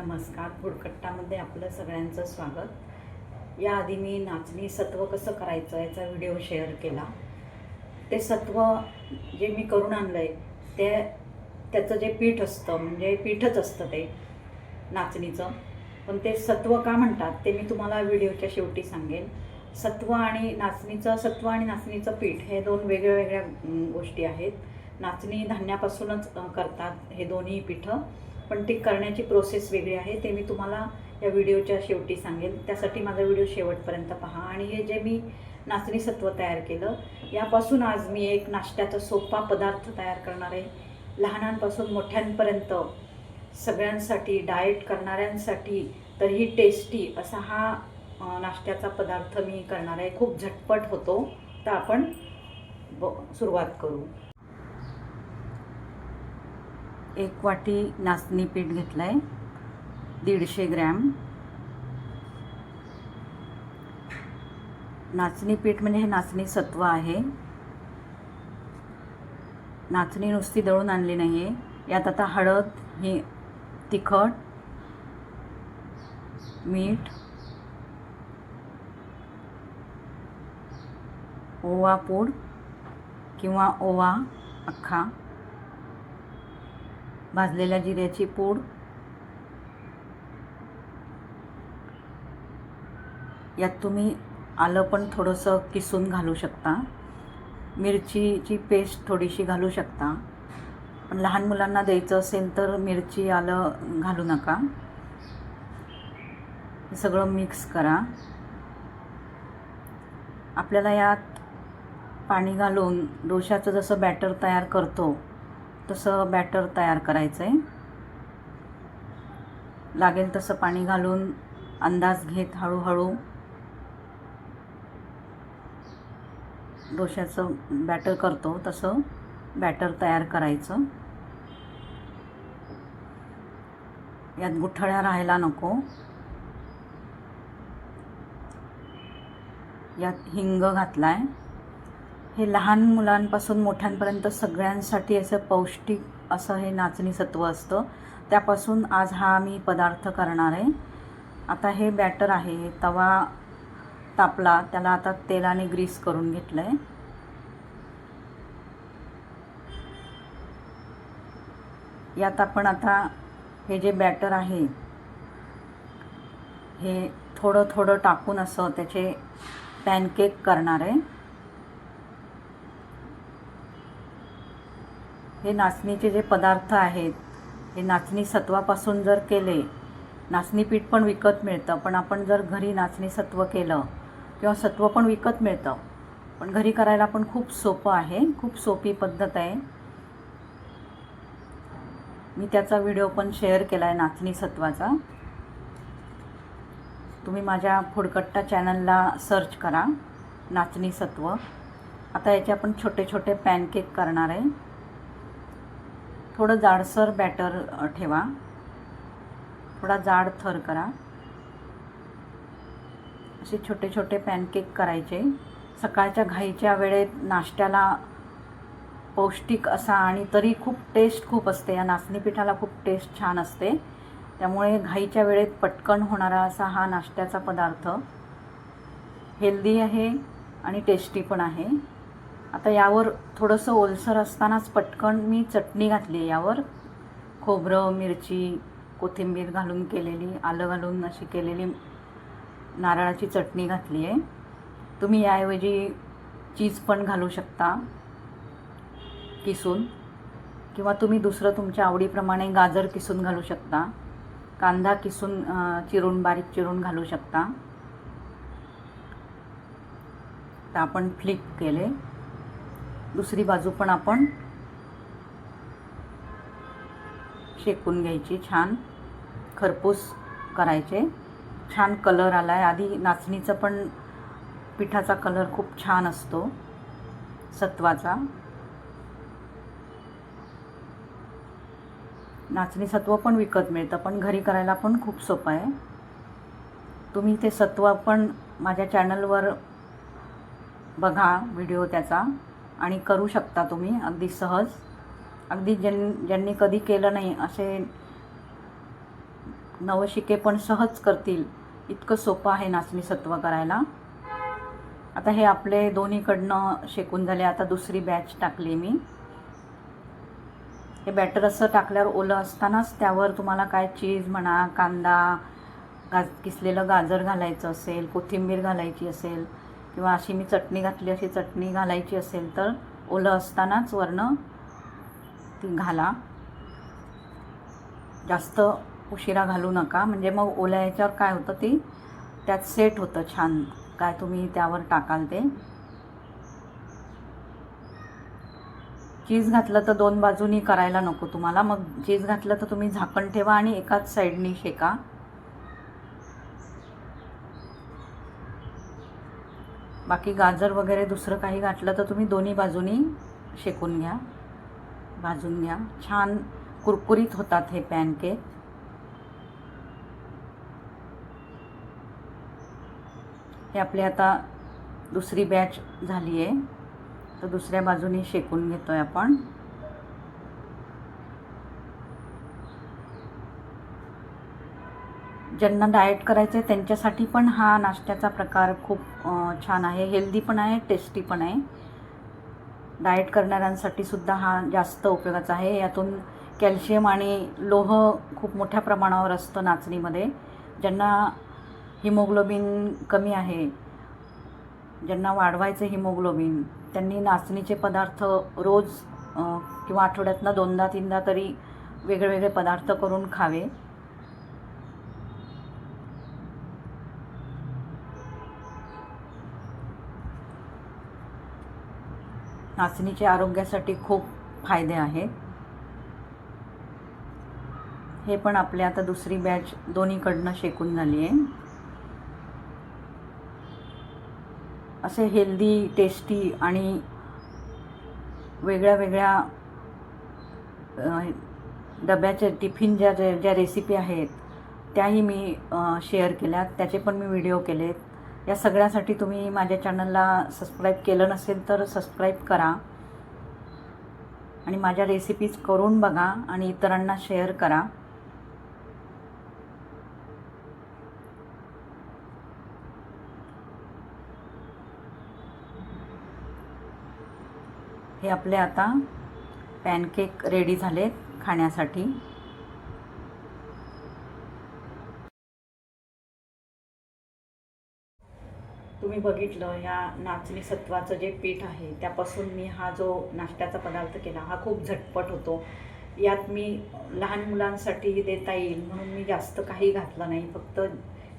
नमस्कार. फुडकट्टामध्ये आपलं सगळ्यांचं स्वागत. याआधी मी नाचणी सत्व कसं करायचं याचा व्हिडिओ शेअर केला. ते सत्व जे मी करून आणलं आहे ते त्याचं जे पीठ असतं म्हणजे पीठच असतं ते नाचणीचं. पण ते सत्व का म्हणतात ते मी तुम्हाला व्हिडिओच्या शेवटी सांगेन. सत्व आणि नाचणीचं सत्व आणि नाचणीचं पीठ हे दोन वेगळ्या वेगळ्या गोष्टी आहेत. नाचणी धान्यापासूनच करतात हे दोन्ही पीठं. पण ती करण्याची प्रोसेस वेगळी आहे. ते मी तुम्हाला या व्हिडिओच्या शेवटी सांगेन. त्यासाठी माझा व्हिडिओ शेवटपर्यंत पहा. आणि हे जे मी नाचणी सत्व तयार केलं यापासून आज मी एक नाश्त्याचा सोपा पदार्थ तयार करणार आहे. लहानांपासून मोठ्यांपर्यंत सगळ्यांसाठी डाएट करणाऱ्यांसाठी तरीही टेस्टी असा हा नाश्त्याचा पदार्थ मी करणार आहे. खूप झटपट होतो. तर आपण ब सुरुवात करू. एक वाटी नाचणी पीठ घेतलं आहे दीडशे ग्रॅम. नाचणी पीठ म्हणजे हे नाचणी सत्व आहे. नाचणी नुसती दळून आणली नाही आहे यात आता हळद ही तिखट मीठ ओवा पूड किंवा ओवा अख्खा. भाजलेल्या जिऱ्याची पूड. यात तुम्ही आलं पण थोडंसं किसून घालू शकता. मिरचीची पेस्ट थोडीशी घालू शकता. पण लहान मुलांना द्यायचं असेल तर मिरची आलं घालू नका. हे सगळं मिक्स करा. आपल्याला यात पाणी घालून डोशाचं जसं बॅटर तयार करतो तसं बॅटर तयार करायचं आहे लागेल तसं पाणी घालून अंदाज घेत हळूहळू डोशाचं बॅटर करतो तसं बॅटर तयार करायचं. यात गुठळ्या राहायला नको. यात हिंग घातला आहे हे लहान मुलांपासून मोठ्यांपर्यंत सगळ्यांसाठी असं पौष्टिक असं हे नाचणी सत्व असतं. त्यापासून आज हा मी पदार्थ करणार आहे. आता हे बॅटर आहे. तवा तापला त्याला आता तेलाने ग्रीस करून घेतलं आहे यात आपण आता हे जे बॅटर आहे हे थोडं थोडं टाकून असं त्याचे पॅनकेक करणार आहे. हे नाचणीचे जे पदार्थ आहेत हे नाचणी सत्वापासून जर केले नाचणी पीठ पण विकत मिळतं. पण आपण जर घरी नाचणी सत्व केलं किंवा सत्व पण विकत मिळतं पण घरी करायला पण खूप सोपं आहे खूप सोपी पद्धत आहे. मी त्याचा व्हिडिओ पण शेअर केला आहे नाचणी सत्वाचा. तुम्ही माझ्या फुडकट्टा चॅनलला सर्च करा नाचणी सत्व. आता याचे आपण छोटे छोटे पॅनकेक करणार आहे. थोडं जाडसर बॅटर ठेवा. थोडा जाड थर करा. असे छोटे छोटे पॅनकेक करायचे. सकाळच्या घाईच्या वेळेत नाश्त्याला पौष्टिक असा आणि तरी खूप टेस्ट खूप असते. या नाचणी पिठाला खूप टेस्ट छान असते. त्यामुळे घाईच्या वेळेत पटकन होणारा असा हा नाश्त्याचा पदार्थ हेल्दी आहे आणि टेस्टी पण आहे. आता यावर थोडंसं ओलसर असतानाच पटकन मी चटणी घातली आहे यावर. खोबरं मिरची कोथिंबीर घालून केलेली आलं घालून अशी केलेली नारळाची चटणी घातली आहे. तुम्ही याऐवजी चीज पण घालू शकता किसून. किंवा तुम्ही दुसरं तुमच्या आवडीप्रमाणे गाजर किसून घालू शकता. कांदा किसून चिरून बारीक चिरून घालू शकता. तर आपण फ्लिप केले. दुसरी बाजू पण आपण शेकून घ्यायची. छान खरपूस करायचे. छान कलर आला आहे आधी नाचणीचं पण पिठाचा कलर खूप छान असतो. सत्वाचा. नाचणी सत्व पण विकत मिळतं पण घरी करायला पण खूप सोपं आहे. तुम्ही ते सत्व पण माझ्या चॅनलवर बघा व्हिडिओ त्याचा. आणि करू शकता तुम्ही अगदी सहज. अगदी ज्यां ज्यांनी कधी केलं नाही असे नवशिके पण सहज करतील. इतकं सोपं आहे नाचणी सत्व करायला. आता हे आपले दोन्हीकडनं शेकून झाले. आता दुसरी बॅच टाकली मी. हे बॅटर असं टाकल्यावर ओलं असतानाच त्यावर तुम्हाला काय चीज म्हणा कांदा गाज किसलेलं गाजर घालायचं असेल कोथिंबीर घालायची असेल किंवा अशी मी चटणी घातली अशी चटणी घालायची असेल तर ओलं असतानाच वरनं ती घाला. जास्त उशिरा घालू नका. म्हणजे मग ओल्या याच्यावर काय होतं ती त्यात सेट होतं छान. काय तुम्ही त्यावर टाकाल ते. चीज घातलं तर दोन बाजूनी करायला नको तुम्हाला. मग चीज घातलं तर तुम्ही झाकण ठेवा आणि एकाच साईडनी शेका. बाकी गाजर वगैरे दुसरं काही घातलं तर तुम्ही दोन्ही बाजूनी शेकून घ्या. भाजून घ्या. छान कुरकुरीत होतात हे पॅनकेक. हे आपली आता दुसरी बॅच झाली आहे तर दुसऱ्या बाजूनी शेकून घेतो आहे आपण. ज्यांना डाएट करायचं आहे त्यांच्यासाठी पण हा नाश्त्याचा प्रकार खूप छान आहे. हेल्दी पण आहे टेस्टी पण आहे. डाएट करणाऱ्यांसाठी सुद्धा हा जास्त उपयोगाचा आहे. यातून कॅल्शियम आणि लोह खूप मोठ्या प्रमाणावर असतं नाचणीमध्ये. ज्यांना हिमोग्लोबिन कमी आहे ज्यांना वाढवायचं हिमोग्लोबिन त्यांनी नाचणीचे पदार्थ रोज किंवा आठवड्यातनं दोनदा तीनदा तरी वेगळे पदार्थ करून खावे. नाचणीचे आरोग्यासाठी खूप फायदे आहेत हे पण आपले आता दुसरी बॅच दोन्हीकडनं शेकून झाली आहे असे हेल्दी टेस्टी आणि वेगळ्या वेगळ्या डब्याचे डब्याच्या टिफिन ज्या ज्या ज्या रेसिपी आहेत त्याही मी शेअर केल्यात. त्याचे पण मी व्हिडिओ केलेत. या सगळ्यासाठी तुम्ही माझ्या चॅनलला सबस्क्राईब केलं नसेल तर सबस्क्राईब करा. आणि माझ्या रेसिपीज करून बघा आणि इतरांना शेअर करा. हे आपले आता पॅनकेक रेडी झालेत खाण्यासाठी. तुम्ही बघितलं या नाचणी सत्वाचं जे पीठ आहे त्यापासून मी हा जो नाश्त्याचा पदार्थ केला हा खूप झटपट होतो. यात मी लहान मुलांसाठी देता येईल म्हणून मी जास्त काही घातलं नाही. फक्त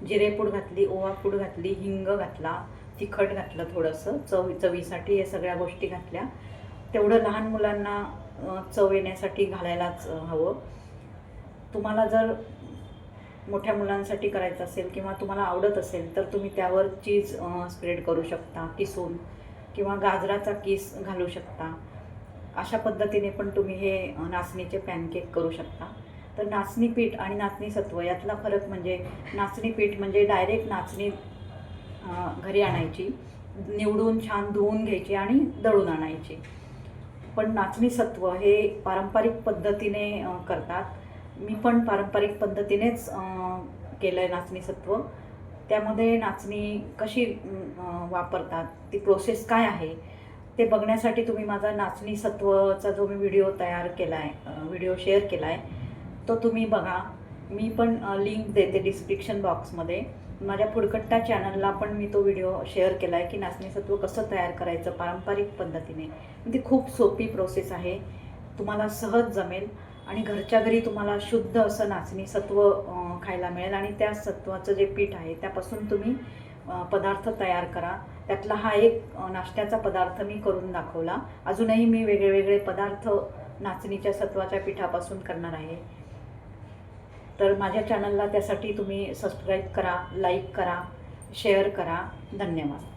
जिरेपूड घातली ओवापूड घातली हिंग घातला तिखट घातलं थोडंसं चव चवीसाठी या सगळ्या गोष्टी घातल्या. तेवढं लहान मुलांना चव येण्यासाठी घालायलाच हवं. तुम्हाला जर मोठ्या मुलांसाठी करायचं असेल किंवा तुम्हाला आवडत असेल तर तुम्ही त्यावर चीज स्प्रेड करू शकता. किसून किंवा गाजराचा किस घालू शकता. अशा पद्धतीने पण तुम्ही हे नाचणीचे पॅनकेक करू शकता. तर नाचणी पीठ आणि नाचणी सत्व यातला फरक म्हणजे नाचणी पीठ म्हणजे डायरेक्ट नाचणी घरी आणायची निवडून छान धुवून घ्यायची आणि दळून आणायची. पण नाचणी सत्व हे पारंपरिक पद्धतीने करतात. मी पण पारंपरिक पद्धतीनेच केलं आहे नाचणी सत्व. त्यामध्ये नाचणी कशी वापरतात ती प्रोसेस काय आहे ते बघण्यासाठी तुम्ही माझा नाचणी सत्वचा जो मी व्हिडिओ तयार केला आहे व्हिडिओ शेअर केला आहे तो तुम्ही बघा. मी पण लिंक देते डिस्क्रिप्शन बॉक्समध्ये माझ्या फुडकट्टा चॅनलला पण मी तो व्हिडिओ शेअर केला आहे की नाचणी सत्व कसं तयार करायचं पारंपरिक पद्धतीने. ती खूप सोपी प्रोसेस आहे. तुम्हाला सहज जमेल. आणि घरच्या घरी तुम्हाला शुद्ध असं नाचणी सत्व खायला मिळेल. आणि त्या सत्वाचं जे पीठ आहे त्यापासून तुम्ही पदार्थ तयार करा. त्यातला हा एक नाश्त्याचा पदार्थ मी करून दाखवला. अजूनही मी वेगळे वेगळे पदार्थ नाचणीच्या सत्वाच्या पिठापासून करणार आहे. तर माझ्या चॅनलला त्यासाठी तुम्ही सबस्क्राईब करा लाईक करा शेअर करा. धन्यवाद.